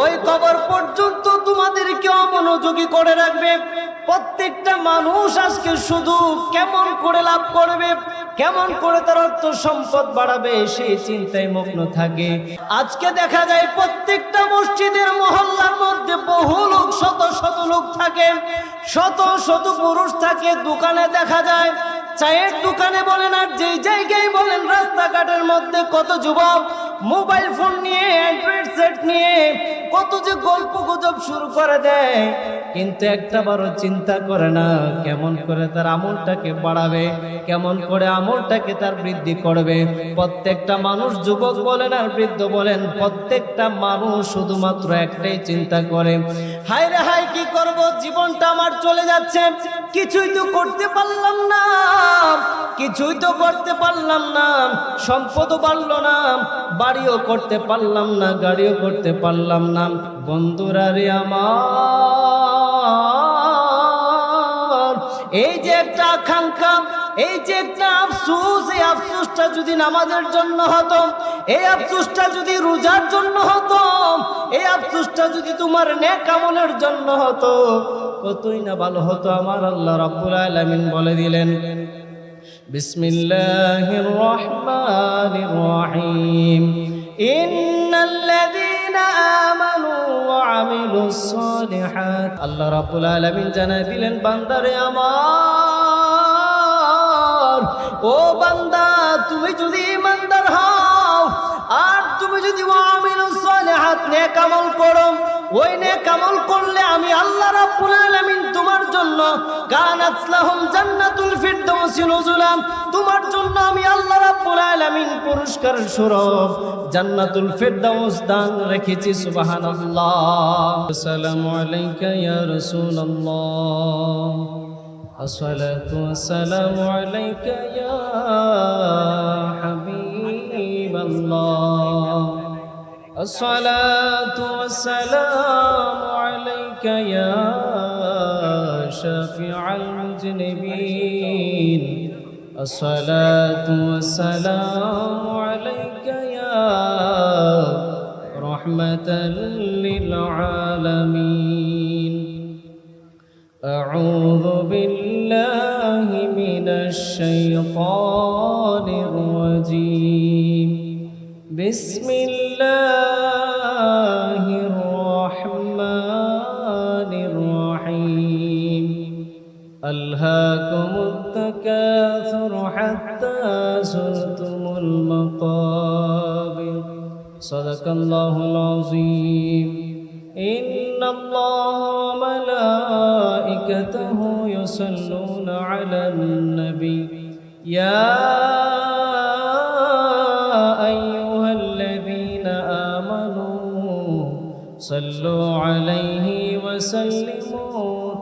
ওই পর্যন্ত করে রাখবে। প্রত্যেকটা মানুষ আজকে শুধু কেমন করে লাভ করবে, কেমন করে তার বাড়াবে, সেই থাকে। আজকে দেখা যায় প্রত্যেকটা মসজিদের মহল্লার মধ্যে বহু লোক, শত শত লোক থাকে। শত শত পুরুষ থাকে। দোকানে দেখা যায়, চায়ের দোকানে বলেন আর যেই জায়গায় বলেন, রাস্তাঘাটের মধ্যে কত যুবক মোবাইল ফোন নিয়ে অ্যান্ড্রয়েড সেট নিয়ে কত যে গল্প গুজব শুরু করে দেয়। কিন্তু একটা বারও চিন্তা করে না, কেমন করে তার আমলটাকে বাড়াবে, কেমন করে আমলটাকে তার বৃদ্ধি করবে। প্রত্যেকটা মানুষ যুবক বলেন আর বৃদ্ধ বলেন, প্রত্যেকটা মানুষ শুধুমাত্র একটাই চিন্তা করে। হায় রে হায়, কি করব? জীবনটা আমার চলে যাচ্ছে। কিছুই তো করতে পারলাম না, কিছুই তো করতে পারলাম না, সম্পদও বাড়লো না, বাড়িও করতে পারলাম না, গাড়িও করতে পারলাম না। বন্ধুরা রে আমার এই যে একটা আকাঙ্ক্ষা, এই যে একটা আফসুস, এই আফসুসটা যদি নামাজের জন্য হতো, এই আফসুসটা যদি রোজার জন্য হতো, এই আফসুসটা যদি তোমার নেক আমলের জন্য হতো, কতই না ভালো হতো আমার আল্লাহ রাব্বুল আলামিন বলে দিলেন। বিসমিল্লাহির রহমানির রহিম। الذي আল্লাহ রাবুল আলমিন জানাই দিলেন, বান্দারে আমার, ও বান্দা, তুমি যদি ইমানদার হও, আর তুমি যদি হাত নে কামল করো, ওই নে কামল করলে আমি আল্লাহ রাবুল আলমিন তোমার জন্য কানাত লাহুম জান্নাতুল ফিরদাউসি নুজুলা তোমার জন্য আমি আল্লাহ রাব্বুল আলামিন পুরস্কার স্বরূপ জান্নাতুল ফিরদাউস দান রেখেছি সুবহানাল্লাহ আসসালামু আলাইকা ইয়া রাসূলুল্লাহ الصلاة والسلام عليك يا حبيب الله الصلاة والسلام عليك يا شافع المذنبين الصلاة والسلام عليك يا رحمة للعالمين. أعوذ بالله من الشيطان الرجيم. بسم الله ألهاكم التكاثر حتى زرتم المقابر. صدق الله العظيم. إن الله وملائكته يصلون على النبي. يا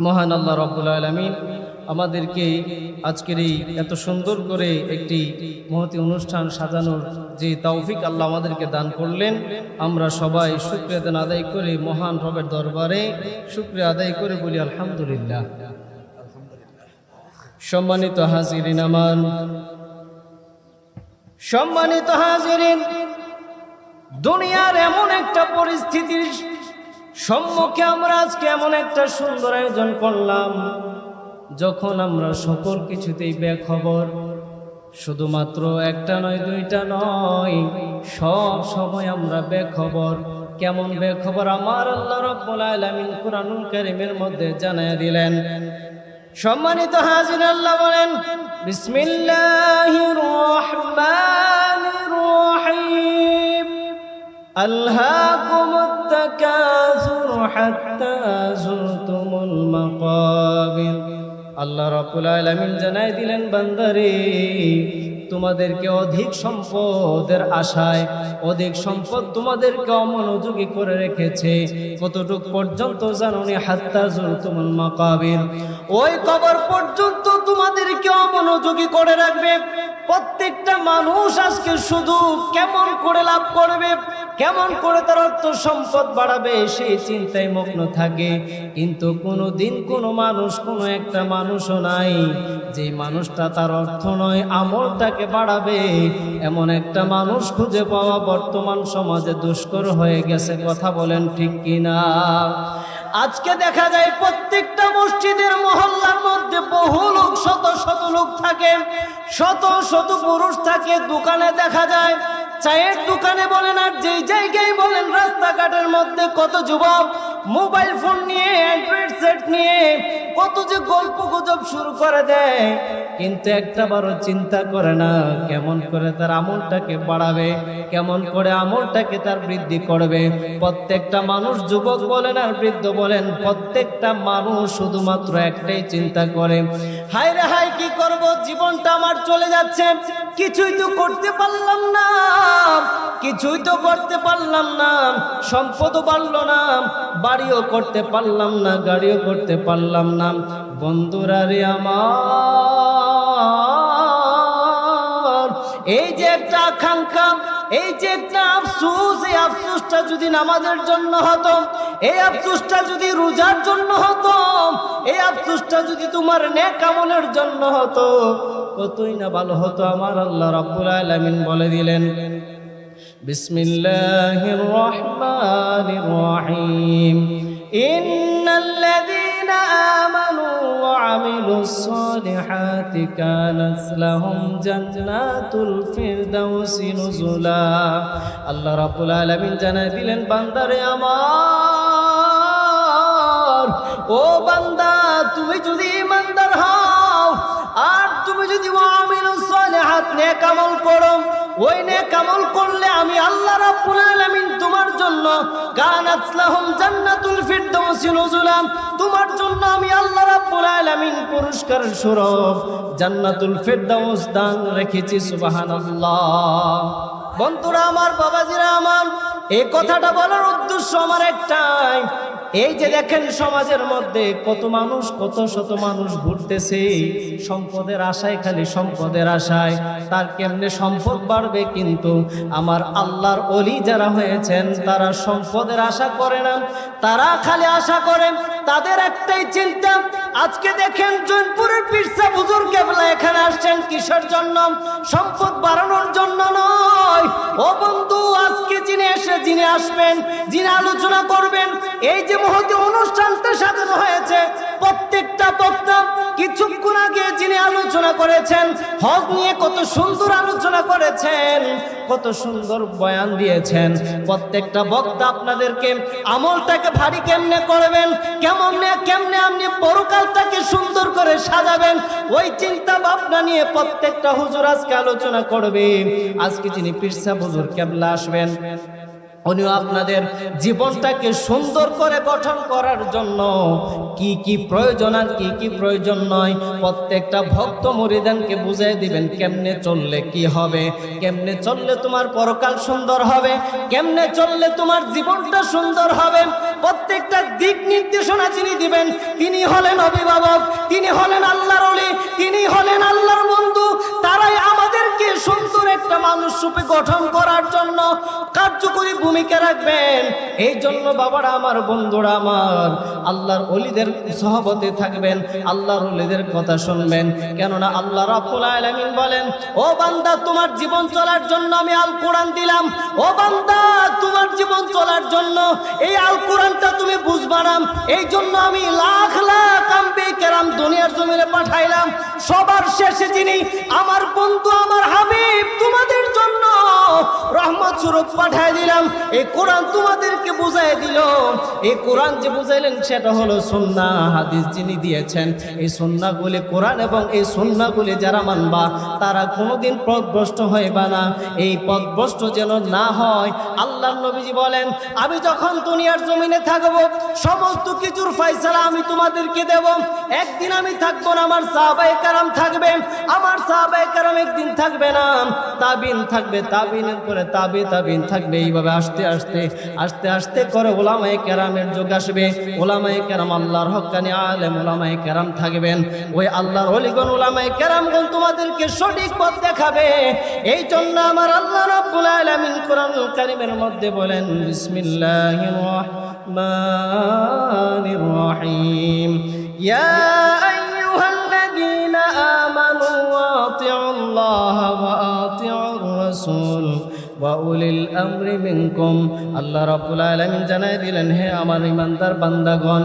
মহান আল্লাহ রব্বুল আলমিন আমাদেরকে আজকের এই এত সুন্দর করে একটি মহতি অনুষ্ঠান সাজানোর যে তৌফিক আল্লাহ আমাদেরকে দান করলেন। আমরা সবাই শুক্রিয়া দান আদায় করে মহান রবের দরবারে শুক্রিয়া আদায় করে বলি আলহামদুলিল্লাহ। সম্মানিত হাজিরিন আমার, সম্মানিত হাজিরিন, দুনিয়ার এমন একটা পরিস্থিতির সম্মুখে আমরা আজকে এমন একটা সুন্দর আয়োজন করলাম, যখন আমরা সকল কিছুতেই বেখবর। শুধুমাত্র একটা নয়, দুইটা নয়, সব সময় আমরা বেখবর। কেমন বেখবর? আমার আল্লাহ রব্বুল আলামিন কুরআনুল কারীমের মধ্যে জানায় দিলেন। সম্মানিত হাজির আল্লাহ বলেন, বিসমিল্লাহির রহমানির রহিম। আল্লাহ التكاثر حتى زرتم المقابر আল্লাহ রাব্বুল আলামিন জানাই দিলেন বান্দারে তোমাদেরকে অধিক সম্পদের আশায় অধিক সম্পদ তোমাদেরকে অমনোযোগী করে রেখেছে কতটুক পর্যন্ত জানুনি হাত্তা জুলতুমুল মাকাবির ওই কবর পর্যন্ত তোমাদেরকে অমনোযোগী করে রাখবে প্রত্যেকটা মানুষ আজকে শুধু কেমন করে লাভ করবে কেমন করে তার অর্থ সম্পদ বাড়াবে সেই চিন্তায় মগ্ন থাকে। কিন্তু কোনো দিন কোনো মানুষ, কোনো একটা মানুষও নাই। যে মানুষটা তার অর্থ নয়, আমলটাকে বাড়াবে। এমন একটা মানুষ খুঁজে পাওয়া বর্তমান সমাজে দুষ্কর হয়ে গেছে, কথা বলেন ঠিক কিনা? আজকে দেখা যায় প্রত্যেকটা মসজিদের মহল্লার মধ্যে বহু লোক, শত শত লোক থাকে। শত শত পুরুষ থাকে। দোকানে দেখা যায় চায়ের দোকানে বলেন আর যেই জায়গায় বলেন, রাস্তাঘাটের মধ্যে কত যুবক মোবাইল ফোন নিয়ে অ্যান্ড্রয়েড সেট নিয়ে কত যে গল্প গুজব শুরু করে দেয়। কিন্তু একটা বারও চিন্তা করে না, কেমন করে তার আমলটাকে বাড়াবে, কেমন করে আমলটাকে তার বৃদ্ধি করবে। প্রত্যেকটা মানুষ যুবক বলেন আর বৃদ্ধ বলেন, প্রত্যেকটা মানুষ শুধুমাত্র একটাই চিন্তা করে, হায় রে হায়, কি করব? জীবনটা আমার চলে যাচ্ছে। কিছুই তো করতে পারলাম না, কিছুই তো করতে পারলাম না, সম্পদও বাড়লো না, বাড়িও করতে পারলাম না, গাড়িও করতে পারলাম না। বন্ধুরা রে আমার, এই যে একটা আকাঙ্ক্ষা, এই যে একটা আফসুস, এই আফসুসটা যদি নামাজের জন্য হতো, এই আফসুসটা যদি রোজার জন্য হতো, এই আফসুসটা যদি তোমার নেক আমলের জন্য হতো কতই না ভালো হতো আমার আল্লাহ রাব্বুল আলামিন বলে দিলেন। বিসমিল্লাহির রহমানির রহিম। ইন্নাল্লাযীনা আমানু ওয়া আমিলুস সালিহাতি কানাত লাহুম জান্নাতুল ফিরদাউসি নুজুলা। আল্লাহ রাব্বুল আলামিন জানাই দিলেন, বান্দারে আমার, ও বান্দা, তুমি যদি ইমানদার হও যদি নেক করো, ওই করলে আমি আল্লাহ রাব্বুল আলামিন তোমার জন্য জান্নাতুল ফিরদাউস নুজুলা তোমার জন্য আমি আল্লাহ রাব্বুল আলামিন পুরস্কার স্বরূপ জান্নাতুল ফিরদাউস দান রেখেছি, সুবহানাল্লাহ। বন্ধুরা, আমার বাবাজিরা, আমার এই কথাটা বলার আমার একটাই এই যে দেখেন সমাজের মধ্যে কত মানুষ, কত শত মানুষ ঘুরতেছে, সম্পদের আশায়, খালি সম্পদের আশায়। তার কেমনে সম্পদ বাড়বে কিন্তু? আমার আল্লাহর অলি যারা হয়েছেন, তারা সম্পদের আশা করে না। তারা খালি আশা করেন তাদের একটাই চিন্তা, আজকে দেখেন জৈনপুরের পিরসা বুজুর কেবলা এখানে আসছেন কিসের জন্য? সম্পদ বাড়ানোর জন্য নয়। ও যিনি আসবেন, যিনি আলোচনা করবেন, এই যে মহতি অনুষ্ঠানটা সাজানো হয়েছে, প্রত্যেকটা বক্তা কিছুক্ষণ আগে যিনি আলোচনা করেছেন, হজ নিয়ে কত সুন্দর আলোচনা করেছেন, কত সুন্দর বয়ান দিয়েছেন। প্রত্যেকটা বক্তা আপনাদেরকে আমলটাকে ভারী কেমনে করবেন, কেমন কেমনে আপনি পরকালটাকে সুন্দর করে সাজাবেন, ওই চিন্তা ভাবনা নিয়ে প্রত্যেকটা হুজুর আজকে আলোচনা করবে। আজকে যিনি পিরসা হুজুর কেবলা আসবেন। উনিও আপনাদের জীবনটাকে সুন্দর করে গঠন করার জন্য কি কি প্রয়োজন আর কি কি প্রয়োজন নয়। প্রত্যেকটা ভক্ত মরিদানকে বুঝিয়ে দিবেন, কেমনে চললে কি হবে? কেমনে চললে তোমার পরকাল সুন্দর হবে? কেমনে চললে তোমার জীবনটা সুন্দর হবে? প্রত্যেকটা দিক নির্দেশনা যিনি দিবেন, তিনি হলেন অভিভাবক, তিনি হলেন আল্লাহর অলি তিনি হলেন আল্লাহর বন্ধু, তারাই আমাদেরকে সুন্দর একটা মানুষ রূপে গঠন করার জন্য কার্যকরী ভূমিকা রাখবেন। এই জন্য বাবারা আমার, বন্ধুরা আমার, আল্লাহর অলিদের সহবতে থাকবেন, আল্লাহর অলিদের কথা শুনবেন। কেননা আল্লাহ রাব্বুল আলামিন বলেন, ও বান্দা, তোমার জীবন চলার জন্য আমি আল কোরআন দিলাম। ও বান্দা, তোমার জীবন চলার জন্য এই আল কোরআনটা তুমি বুঝবা এই জন্য আমি লাখ লাখ আম্বে কেরাম দুনিয়ার জমিনে পাঠাইলাম। সবার শেষে যিনি আমার বন্ধু, আমার হাবিব, তোমাদের জন্য রহমত স্বরূপ পাঠায় দিলাম। এই কোরআন তোমাদেরকে বুঝাই দিল। এই কোরআন যে বুঝাইলেন, সেটা হলো সন্না হাদিস যিনি দিয়েছেন। এই সন্নাগুলি কোরআন এবং এই সন্নাগুলি যারা মানবা, তারা কোনোদিন পথভ্রষ্ট হইবা না। এই পথভ্রষ্ট যেন না হয় আল্লাহ নবীজি বলেন, আমি যখন দুনিয়ার জমিনে থাকব, সমস্ত কিছুর ফয়সালা আমি তোমাদেরকে দেব। একদিন আমি থাকব না, আমার সাহাবায়ে কারাম থাকবে আমার সাহাবায়ে কারাম একদিন থাকবে না তাবিন থাকবে, তাবিনের পরে তাবি তাবিন থাকবে, এইভাবে আসতে আসতে, আস্তে আস্তে করে ওলামায়ে কেরামের যুগ আসবে। ওলামায়ে কেরাম আল্লাহর হক্কানি আলেম, ওলামায়ে কেরাম থাকবেন। ওই আল্লাহর অলিগণ, ওলামায়ে কেরামগণ তোমাদেরকে সঠিক পথ দেখাবে। এই জন্য আমার আল্লাহ রাব্বুল আলামিন কোরআনুল কারীমের মধ্যে বলেন, বিসমিল্লাহির রহমানির রহিম। ইয়া ওয়া উলিল আমরি মিনকুম। আল্লাহ রাব্বুল আলামিন জানাই দিলেন, হে আমার ইমানদার বান্দাগণ,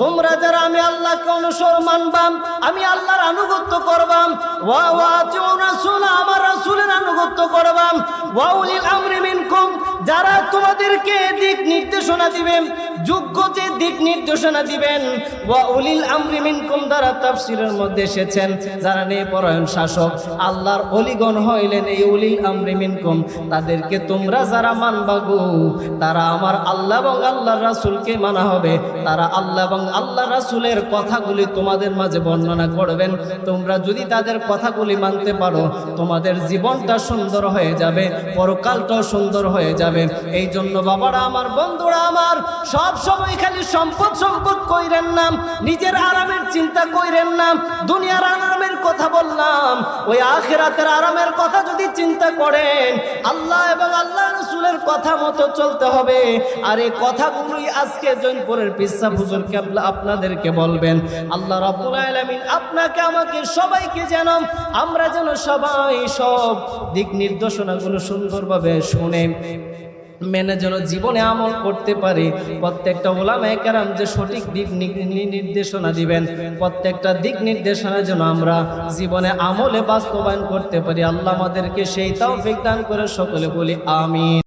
তোমরা যারা আমি আল্লাহকে অনুসরণ মানবাম আমি আল্লাহর আনুগত্য করবাম ওয়া ওয়া আতিউর রাসূল, আমার রাসূলের আনুগত্য করবাম ওয়া উলিল আমরি মিনকুম, যারা তোমাদেরকে দিক নির্দেশনা দিবেন যোগ্য যে দিক নির্দেশনা দিবেন। ওয়া উলিল আমরি মিনকুম দ্বারা তাফসীরের মধ্যে এসেছেন, যারা নেই পরায়ণ শাসক, আল্লাহর অলিগণ হইলেন এই উলিল আমরি মিনকুম। তাদেরকে তোমরা যারা মানবা গো, তারা আমার আল্লাহ এবং আল্লাহর রাসূলকে মানা হবে। তারা আল্লাহ এবং আল্লাহ রাসূলের কথাগুলি তোমাদের মাঝে বর্ণনা করবেন। তোমরা যদি তাদের কথাগুলি মানতে পারো, তোমাদের জীবনটা সুন্দর হয়ে যাবে, পরকালটাও সুন্দর হয়ে যাবে। এই জন্য বাবারা, আমার বন্ধুরা, আমার সব সময় খালি সম্পদ সম্পদ কইরেন না নিজের আরামের চিন্তা কইরেন না দুনিয়ার আরামের কথা বললাম, ওই আখেরাতের আরামের কথা যদি চিন্তা করেন, আল্লাহ এবং আল্লাহ রসুলের কথা মতো চলতে হবে। আর এই কথাগুলোই আজকে জৈনপুরের পিসা হুজুর কেবলা আপনাদেরকে বলবেন। আল্লাহ রাব্বুল আলামিন আপনাকে, আমাকে, সবাইকে যেন আমরা যেন সবাই সব দিক নির্দেশনাগুলো সুন্দরভাবে শুনে। মেনে যেন জীবনে আমল করতে পারি। প্রত্যেকটা ওলামায় কেরাম যে সঠিক দিক নির্দেশনা দিবেন, প্রত্যেকটা দিক নির্দেশনা যেন আমরা জীবনে আমলে বাস্তবায়ন করতে পারি। আল্লাহ আমাদেরকে সেই তাও দান করে সকলে বলি, আমিন।